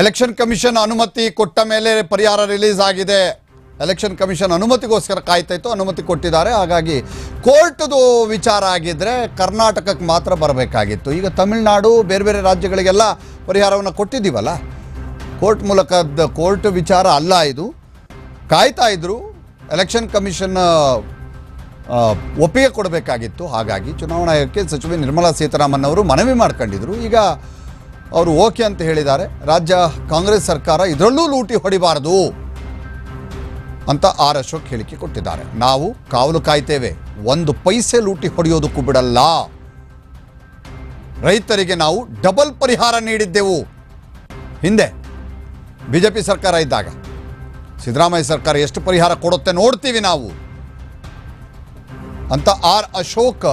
Election commission ಅನುಮತಿ ಕೊಟ್ಟ ಮೇಲೆ ಪರಿಹಾರ ರಿಲೀಸ್ ಆಗಿದೆ. ಎಲೆಕ್ಷನ್ ಕಮಿಷನ್ ಅನುಮತಿಗೋಸ್ಕರ ಕಾಯ್ತಾ ಇತ್ತು, ಅನುಮತಿ ಕೊಟ್ಟಿದ್ದಾರೆ. ಹಾಗಾಗಿ ಕೋರ್ಟ್ದು ವಿಚಾರ ಆಗಿದ್ದರೆ ಕರ್ನಾಟಕಕ್ಕೆ ಮಾತ್ರ ಬರಬೇಕಾಗಿತ್ತು. ಈಗ ತಮಿಳುನಾಡು, ಬೇರೆ ಬೇರೆ ರಾಜ್ಯಗಳಿಗೆಲ್ಲ ಪರಿಹಾರವನ್ನು ಕೊಟ್ಟಿದ್ದೀವಲ್ಲ? ಕೋರ್ಟ್ ಮೂಲಕದ ಕೋರ್ಟ್ ವಿಚಾರ ಅಲ್ಲ ಇದು. ಕಾಯ್ತಾ ಇದ್ದರು ಎಲೆಕ್ಷನ್ ಕಮಿಷನ್ ಒಪ್ಪಿಗೆ ಕೊಡಬೇಕಾಗಿತ್ತು. ಹಾಗಾಗಿ ಚುನಾವಣಾ ಆಯೋಗಕ್ಕೆ ಸಚಿವೆ ನಿರ್ಮಲಾ ಸೀತಾರಾಮನ್ ಅವರು ಮನವಿ ಮಾಡ್ಕೊಂಡಿದ್ರು. ಈಗ ಅವರು ಓಕೆ ಅಂತ ಹೇಳಿದ್ದಾರೆ. ರಾಜ್ಯ ಕಾಂಗ್ರೆಸ್ ಸರ್ಕಾರ ಇದರಲ್ಲೂ ಲೂಟಿ ಹೊಡಿಬಾರದು ಅಂತ ಆರ್ ಅಶೋಕ್ ಹೇಳಿಕೆ ಕೊಟ್ಟಿದ್ದಾರೆ. ನಾವು ಕಾವಲು ಕಾಯ್ತೇವೆ. ಒಂದು ಪೈಸೆ ಲೂಟಿ ಹೊಡೆಯೋದಕ್ಕೂ ಬಿಡಲ್ಲ. ರೈತರಿಗೆ ನಾವು ಡಬಲ್ ಪರಿಹಾರ ನೀಡಿದ್ದೆವು. ಹಿಂದೆ ಬಿಜೆಪಿ ಸರ್ಕಾರ ಇದ್ದಾಗ ಸಿದ್ದರಾಮಯ್ಯ ಸರ್ಕಾರ ಎಷ್ಟು ಪರಿಹಾರ ಕೊಡುತ್ತೆ ನೋಡ್ತೀವಿ ನಾವು ಅಂತ ಆರ್ ಅಶೋಕ್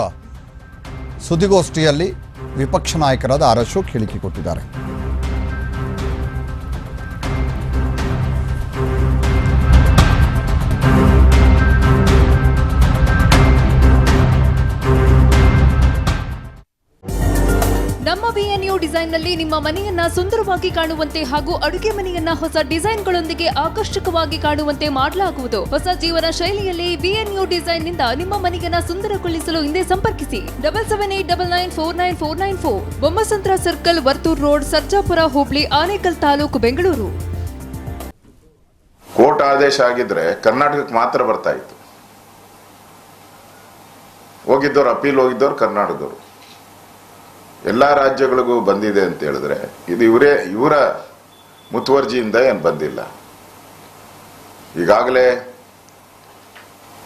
ಸುದ್ದಿಗೋಷ್ಠಿಯಲ್ಲಿ ವಿಪಕ್ಷ ನಾಯಕರಾದ ಆರ್ ಅಶೋಕ್ ಹೇಳಿಕೆ ಕೊಟ್ಟಿದ್ದಾರೆ. ಬಿಎನ್ಯು ಡಿಸೈನ್ನಲ್ಲಿ ನಿಮ್ಮ ಮನೆಯನ್ನ ಸುಂದರವಾಗಿ ಕಾಣುವಂತೆ ಹಾಗೂ ಅಡುಗೆ ಮನೆಯನ್ನ ಹೊಸ ಡಿಸೈನ್ಗಳೊಂದಿಗೆ ಆಕರ್ಷಕವಾಗಿ ಕಾಣುವಂತೆ ಮಾಡಲಾಗುವುದು. ಹೊಸ ಜೀವನ ಶೈಲಿಯಲ್ಲಿ ಬಿಎನ್ಯು ಡಿಸೈನ್ನಿಂದ ನಿಮ್ಮ ಮನೆಯನ್ನ ಸುಂದರಗೊಳಿಸಲು ಹಿಂದೆ ಸಂಪರ್ಕಿಸಿ. Double seven eight double nine four nine four nine four. Bommasandra circle, Varthur road, Sarjapura, Hubli, Anekal taluk, Bengaluru. Court ಆದೇಶ ಆಗಿದ್ರೆ ಕರ್ನಾಟಕಕ್ಕೆ ಮಾತ್ರ ಬರ್ತಾ ಇತ್ತು. ಹೋಗಿದ್ದವ್ರು ಅಪೀಲ್ ಹೋಗಿದ್ದವ್ರು ಕರ್ನಾಟಕದವರು. ಎಲ್ಲ ರಾಜ್ಯಗಳಿಗೂ ಬಂದಿದೆ ಅಂತ ಹೇಳಿದ್ರೆ, ಇದು ಇವರೇ, ಇವರ ಮುತುವರ್ಜಿಯಿಂದ ಏನು ಬಂದಿಲ್ಲ. ಈಗಾಗಲೇ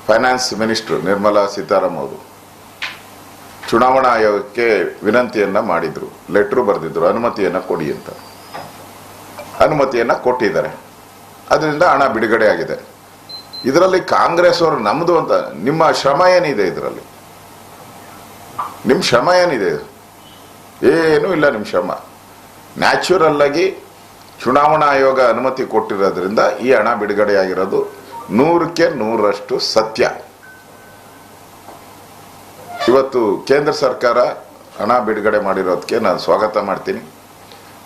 ಫೈನಾನ್ಸ್ ಮಿನಿಸ್ಟರ್ ನಿರ್ಮಲಾ ಸೀತಾರಾಮ್ ಅವರು ಚುನಾವಣಾ ಆಯೋಗಕ್ಕೆ ವಿನಂತಿಯನ್ನ ಮಾಡಿದ್ರು. ಲೆಟ್ರು ಬರೆದಿದ್ರು, ಅನುಮತಿಯನ್ನ ಕೊಡಿ ಅಂತ. ಅನುಮತಿಯನ್ನ ಕೊಟ್ಟಿದ್ದಾರೆ. ಅದರಿಂದ ಹಣ ಬಿಡುಗಡೆ ಆಗಿದೆ. ಇದರಲ್ಲಿ ಕಾಂಗ್ರೆಸ್ ಅವರು ನಮ್ದು ಅಂತ, ನಿಮ್ಮ ಶ್ರಮ ಏನಿದೆ ಇದರಲ್ಲಿ? ನಿಮ್ಮ ಶ್ರಮ ಏನಿದೆ? ಏನೂ ಇಲ್ಲ ನಿಮ್ಮ ಶ್ರಮ. ನ್ಯಾಚುರಲ್ ಆಗಿ ಚುನಾವಣಾ ಆಯೋಗ ಅನುಮತಿ ಕೊಟ್ಟಿರೋದ್ರಿಂದ ಈ ಹಣ ಬಿಡುಗಡೆಯಾಗಿರೋದು ನೂರಕ್ಕೆ ನೂರರಷ್ಟು ಸತ್ಯ. ಇವತ್ತು ಕೇಂದ್ರ ಸರ್ಕಾರ ಹಣ ಬಿಡುಗಡೆ ಮಾಡಿರೋದಕ್ಕೆ ನಾನು ಸ್ವಾಗತ ಮಾಡ್ತೀನಿ.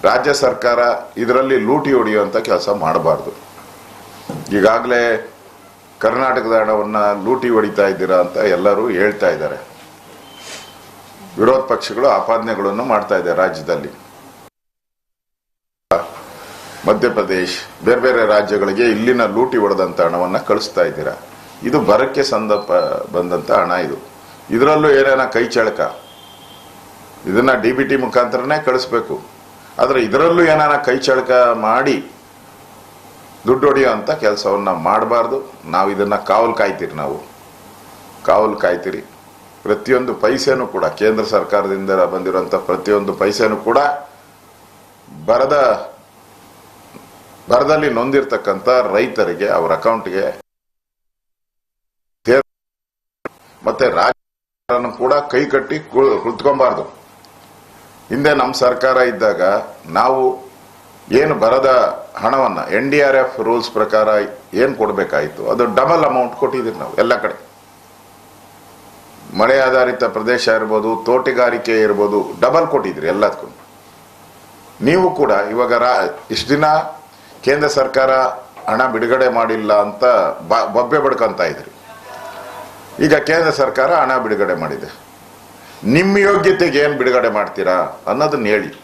ರಾಜ್ಯ ಸರ್ಕಾರ ಇದರಲ್ಲಿ ಲೂಟಿ ಹೊಡೆಯುವಂಥ ಕೆಲಸ ಮಾಡಬಾರ್ದು. ಈಗಾಗಲೇ ಕರ್ನಾಟಕದ ಹಣವನ್ನು ಲೂಟಿ ಹೊಡಿತಾ ಇದ್ದೀರಾ ಅಂತ ಎಲ್ಲರೂ ಹೇಳ್ತಾ ಇದ್ದಾರೆ. ವಿರೋಧ ಪಕ್ಷಗಳು ಆಪಾದನೆಗಳನ್ನು ಮಾಡ್ತಾ ಇದೆ ರಾಜ್ಯದಲ್ಲಿ. ಮಧ್ಯಪ್ರದೇಶ, ಬೇರೆ ಬೇರೆ ರಾಜ್ಯಗಳಿಗೆ ಇಲ್ಲಿನ ಲೂಟಿ ಹೊಡೆದಂತ ಹಣವನ್ನು ಕಳಿಸ್ತಾ ಇದ್ದೀರಾ? ಇದು ಬರಕ್ಕೆ ಸಂದ ಬಂದಂತ ಹಣ ಇದು. ಇದರಲ್ಲೂ ಏನೇನ ಕೈ ಚಳಕ? ಇದನ್ನ ಡಿ ಬಿ ಟಿ ಮುಖಾಂತರನೇ ಕಳಿಸ್ಬೇಕು. ಆದ್ರೆ ಇದರಲ್ಲೂ ಏನಾರ ಕೈ ಚಳಕ ಮಾಡಿ ದುಡ್ಡು ಹೊಡೆಯೋ ಅಂತ ಕೆಲಸವನ್ನ ಮಾಡಬಾರ್ದು. ನಾವು ಇದನ್ನ ಕಾವಲು ಕಾಯ್ತೀರಿ ನಾವು. ಕಾವಲು ಕಾಯ್ತೀರಿ. ಪ್ರತಿಯೊಂದು ಪೈಸೆನೂ ಕೂಡ ಕೇಂದ್ರ ಸರ್ಕಾರದಿಂದ ಬಂದಿರುವಂತ ಪ್ರತಿಯೊಂದು ಪೈಸೆನೂ ಕೂಡ ಬರದ, ಬರದಲ್ಲಿ ನೊಂದಿರ್ತಕ್ಕಂಥ ರೈತರಿಗೆ ಅವರ ಅಕೌಂಟ್ಗೆ ಮತ್ತೆ ರಾಜ್ಯ ಕೂಡ ಕೈ ಕಟ್ಟಿ ಕುಳಿತುಕೊಬಾರ್ದು. ಹಿಂದೆ ನಮ್ಮ ಸರ್ಕಾರ ಇದ್ದಾಗ ನಾವು ಏನು ಬರದ ಹಣವನ್ನ N D R F rules ಪ್ರಕಾರ ಏನು ಕೊಡಬೇಕಾಯಿತು? ಅದು ಡಬಲ್ ಅಮೌಂಟ್ ಕೊಟ್ಟಿದ್ದೀರಿ ನಾವು, ಎಲ್ಲ ಕಡೆ. ಮಳೆ ಆಧಾರಿತ ಪ್ರದೇಶ ಇರ್ಬೋದು, ತೋಟಗಾರಿಕೆ ಇರ್ಬೋದು ಡಬಲ್ ಕೊಟ್ಟಿದ್ರಿ ಎಲ್ಲದಕ್ಕೂ. ನೀವು ಕೂಡ ಇವಾಗ ರಾ, ಇಷ್ಟು ದಿನ ಕೇಂದ್ರ ಸರ್ಕಾರ ಹಣ ಬಿಡುಗಡೆ ಮಾಡಿಲ್ಲ ಅಂತ ಬೊಬ್ಬೆ ಬಡ್ಕೊಂತ ಇದ್ರಿ. ಈಗ ಕೇಂದ್ರ ಸರ್ಕಾರ ಹಣ ಬಿಡುಗಡೆ ಮಾಡಿದೆ. ನಿಮ್ಮ ಯೋಗ್ಯತೆಗೆ ಏನು ಬಿಡುಗಡೆ ಮಾಡ್ತೀರಾ ಅನ್ನೋದನ್ನ ಹೇಳಿ.